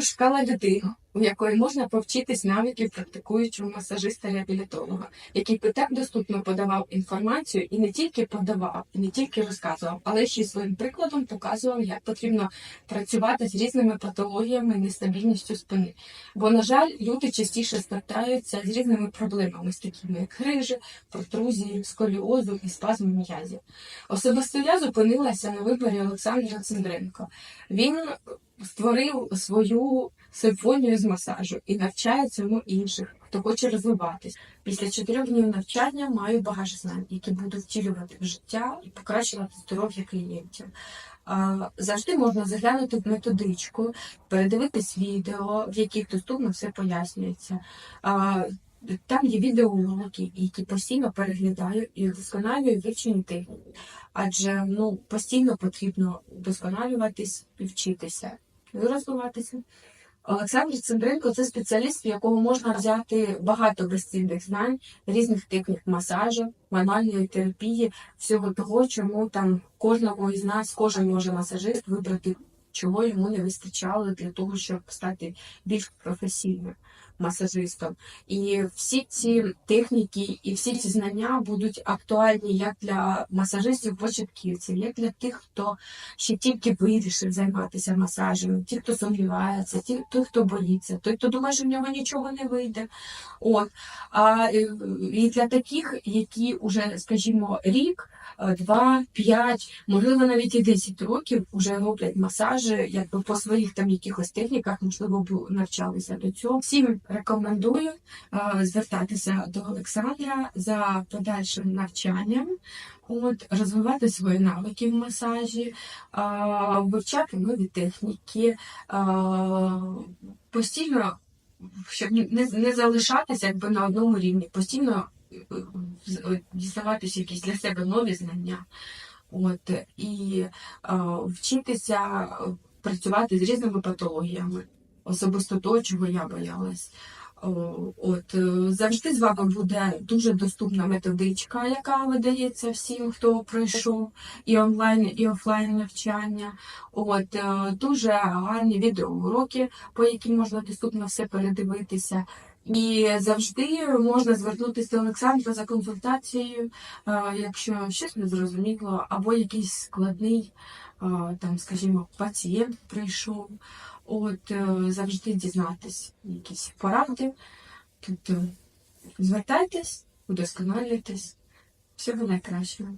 Шукала людину, у якої можна повчитись навиків практикуючого масажиста-реабілітолога, який би так доступно подавав інформацію і не тільки подавав, і не тільки розказував, але ще й своїм прикладом показував, як потрібно працювати з різними патологіями нестабільністю спини. Бо, на жаль, люди частіше стикаються з різними проблемами, з такими як грижі, протрузії, сколіозу і спазм м'язів. Особисто я зупинилася на виборі Олександра Цендренко. Він створив свою симфонію з масажу і навчає цьому інших, хто хоче розвиватись. Після чотирьох днів навчання маю багаж знань, які буду втілювати в життя і покращувати здоров'я клієнтів. Завжди можна заглянути в методичку, передивитись відео, в яких доступно все пояснюється. Там є відеоуроки, які постійно переглядаю і вдосконалюю вивчені техніки. Адже ну, постійно потрібно вдосконалюватись і вчитися, і розвиватися. Олександр Цендренко це спеціаліст, в якого можна взяти багато безцінних знань, різних технік масажу, мануальної терапії, всього того, чому там кожного із нас, кожен може масажист вибрати, чого йому не вистачало для того, щоб стати більш професійним масажистом. І всі ці техніки і всі ці знання будуть актуальні як для масажистів-початківців, як для тих, хто ще тільки вирішив займатися масажем, ті, хто сумнівається, ті, той, хто боїться, той, хто думає, що в нього нічого не вийде. От. А е, і для таких, які вже, скажімо, рік, е, два, п'ять, можливо, навіть і 10 років вже роблять масажі, якби по своїх там якихось техніках, можливо, навчалися до цього. Всім рекомендую е, звертатися до Олександра за подальшим навчанням. От, розвивати свої навики в масажі, а, вивчати нові техніки, а, постійно, щоб не, не залишатися якби на одному рівні, постійно е, е, діставатися якісь для себе нові знання. От, і а, вчитися е, працювати з різними патологіями, особисто того, чого я боялась. От е, завжди з вами буде дуже доступна методичка, яка видається всім, хто пройшов і онлайн, і офлайн навчання. От е, дуже гарні відеоуроки, по яким можна доступно все передивитися. І завжди можна звернутися до Олександра за консультацією, е, якщо щось не зрозуміло, або якийсь складний, е, там, скажімо, пацієнт прийшов. От е, завжди дізнатись якісь поради. Тобто звертайтесь, удосконалюйтесь. Всього найкращого.